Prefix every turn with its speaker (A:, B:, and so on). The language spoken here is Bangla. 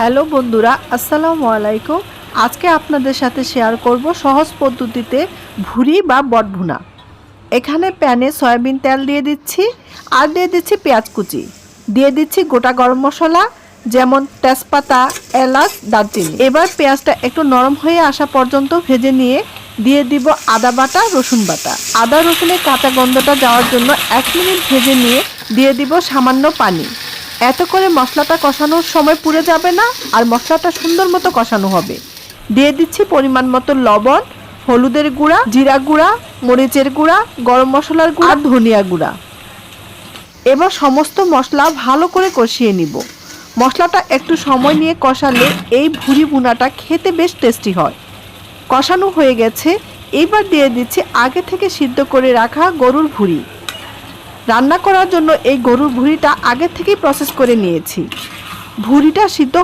A: হ্যালো বন্ধুরা, আসসালামু আলাইকুম। আজকে আপনাদের সাথে শেয়ার করব সহজ পদ্ধতিতে ভুরি বা বটভুনা। এখানে প্যানে সয়াবিন তেল দিয়ে দিচ্ছি, আর দিয়ে দিচ্ছি পেঁয়াজ কুচি। দিয়ে দিচ্ছি গোটা গরম মশলা, যেমন তেজপাতা, এলাচ, দারচিনি। এবার পেঁয়াজটা একটু নরম হয়ে আসা পর্যন্ত ভেজে নিয়ে দিয়ে দিব আদা বাটা, রসুন বাটা। আদা, রসুনের কাঁচা গন্ধটা যাওয়ার জন্য এক মিনিট ভেজে নিয়ে দিয়ে দিব সামান্য পানি। এত করে মশলাটা কষানোর সময় পুড়ে যাবে না, আর মশলাটা সুন্দর মতো কষানো হবে। দিয়ে দিচ্ছি পরিমাণ মতো লবণ, হলুদের গুঁড়া, জিরা গুঁড়া, মরিচের গুঁড়া, গরম মশলার গুঁড়া ধনিয়া গুঁড়া। এবার সমস্ত মশলা ভালো করে কষিয়ে নিব। মশলাটা একটু সময় নিয়ে কষালে এই ভুরি ভুনাটা খেতে বেশ টেস্টি হয়। কষানো হয়ে গেছে। এবার দিয়ে দিচ্ছি আগে থেকে সিদ্ধ করে রাখা গরুর ভুড়ি। রান্না করার জন্য এই গরুর ভুঁড়িটা আগে থেকেই প্রসেস করে নিয়েছি। ভুঁড়িটা সিদ্ধ